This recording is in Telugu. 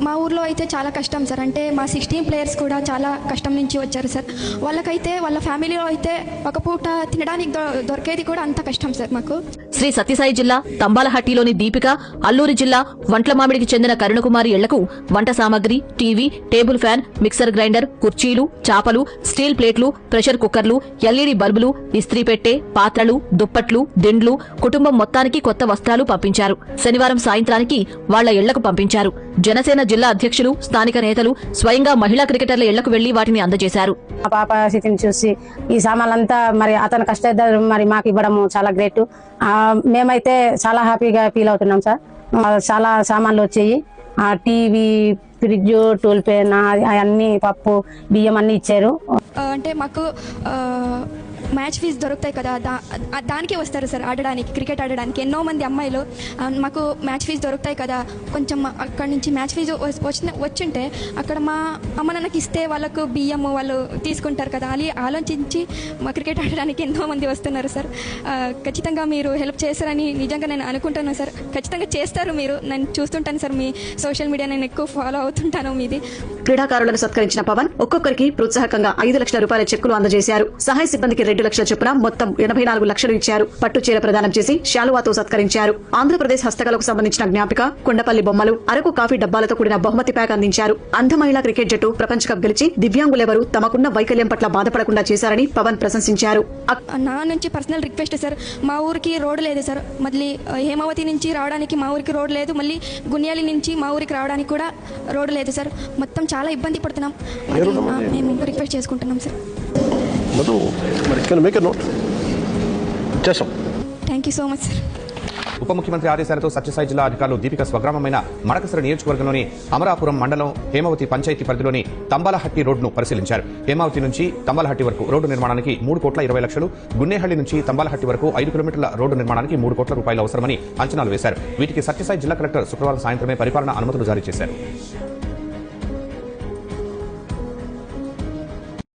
మా ఊర్లో అయితే చాలా కష్టం సార్. అంటే మా సిక్స్టీన్ ప్లేయర్స్ కూడా చాలా కష్టం నుంచి వచ్చారు సార్. వాళ్ళకైతే వాళ్ళ ఫ్యామిలీలో అయితే ఒక పూట తినడానికి దొ- దొరికేది కూడా అంత కష్టం సార్ మాకు. శ్రీ సత్యసాయి జిల్లా తంబాలహట్టిలోని దీపిక అల్లూరి జిల్లా వంట్లమామిడికి చెందిన కరుణకుమారి ఇళ్ళకు వంట సామాగ్రి TV table fan mixer grinder కుర్చీలు చాపలు స్టీల్ ప్లేట్లు ప్రెషర్ కుక్కర్లు ఎల్ఈడీ బల్బులు ఇస్త్రీ పెట్టే పాత్రలు దుప్పట్లు దిండ్లు కుటుంబం మొత్తానికి కొత్త వస్త్రాలు పంపించారు. శనివారం సాయంత్రానికి వాళ్ళ ఇళ్ళకు పంపించారు. జనసేన జిల్లా అధ్యక్షులు స్థానిక నేతలు స్వయంగా మహిళా క్రికెటర్ల ఇళ్ళకు వెళ్ళి వాటిని అందజేశారు. మా పాప స్థితిని చూసి ఈ సామాన్లంతా మరి అతను కష్టపడ్డారు మరి మాకు ఇవ్వడం చాలా గ్రేట్. మేమైతే చాలా హ్యాపీగా ఫీల్ అవుతున్నాం సార్. చాలా సామాన్లు వచ్చాయి. ఆ టీవీ ఫ్రిడ్జ్ టూల్ పెన్ అవన్నీ పప్పు బియ్యం అన్ని ఇచ్చారు. అంటే మాకు మ్యాచ్ ఫీజు దొరుకుతాయి కదా దా దానికే వస్తారు సార్ ఆడడానికి క్రికెట్ ఆడడానికి. ఎన్నో మంది అమ్మాయిలు మాకు మ్యాచ్ ఫీజు దొరుకుతాయి కదా కొంచెం అక్కడ నుంచి మ్యాచ్ ఫీజు వచ్చిన వచ్చింటే అక్కడ మా అమ్మ నాన్నకి ఇస్తే వాళ్ళకు బియ్యము వాళ్ళు తీసుకుంటారు కదా అని ఆలోచించి మా క్రికెట్ ఆడడానికి ఎంతో మంది వస్తున్నారు సార్. ఖచ్చితంగా మీరు హెల్ప్ చేస్తారని నిజంగా నేను అనుకుంటున్నాను సార్. ఖచ్చితంగా చేస్తారు మీరు. నేను చూస్తుంటాను సార్ మీ సోషల్ మీడియా నేను ఎక్కువ ఫాలో అవుతుంటాను మీది. క్రీడాకారులను సత్కరించిన పవన్ ఒక్కొక్కరికి ప్రోత్సాహకంగా ఐదు లక్షల రూపాయల చెక్కులు అందజేశారు. సహాయ సిబ్బందికి రెడ్డి రెండు లక్షల చొప్పున మొత్తం ఎనభై నాలుగు లక్షలు ఇచ్చారు. పట్టు చీర ప్రదానం చేసి శాలువాతో సత్కరించారు. ఆంధ్రప్రదేశ్ హస్తకళకు సంబంధించిన జ్ఞాపిక కొండపల్లి బొమ్మలు అరకు కాఫీ డబ్బాలతో కూడిన బహుమతి ప్యాక్ అందించారు. అంధ మహిళా క్రికెట్ జట్టు ప్రపంచ కప్ గెలిచి దివ్యాంగులెవరూ తమకున్న వైకల్యం పట్ల బాధపడకుండా చేశారని పవన్ ప్రశంసించారు. నా నుంచి పర్సనల్ రిక్వెస్ట్ సార్ మా ఊరికి రోడ్డు లేదు సార్. మళ్ళీ హేమావతి నుంచి రావడానికి మా ఊరికి రోడ్డు లేదు. మళ్ళీ గున్యాలి నుంచి మా ఊరికి రావడానికి కూడా రోడ్డు లేదు సార్. మొత్తం చాలా ఇబ్బంది పడుతున్నాం. మేము రిక్వెస్ట్ చేసుకుంటున్నాం సార్. మధు మరి కెన్ మేక్ ఎ నోట్ చేసాం thank you so much sir ఉప ముఖ్యమంత్రి ఆదేశాలతో సత్యసాయి జిల్లా అధికారులు దీపిక స్వగ్రామమైన మడకసర నియోజకవర్గంలోని అమరాపురం మండలం హేమావతి పంచాయతీ పరిధిలోని తంబాలహట్టి రోడ్డును పరిశీలించారు. హేమావతి నుంచి తంబాలహట్టి వరకు రోడ్డు నిర్మాణానికి మూడు కోట్ల ఇరవై లక్షలు గున్నేహళ్ళి నుంచి తంబాలహట్టి వరకు ఐదు కిలోమీటర్ల రోడ్డు నిర్మాణానికి మూడు కోట్ల రూపాయలు అవసరమని అంచనాలు వేశారు. వీటికి సత్యసాయి జిల్లా కలెక్టర్ శుక్రవారం సాయంత్రమే పరిపాలన అనుమతులు జారీ చేశారు.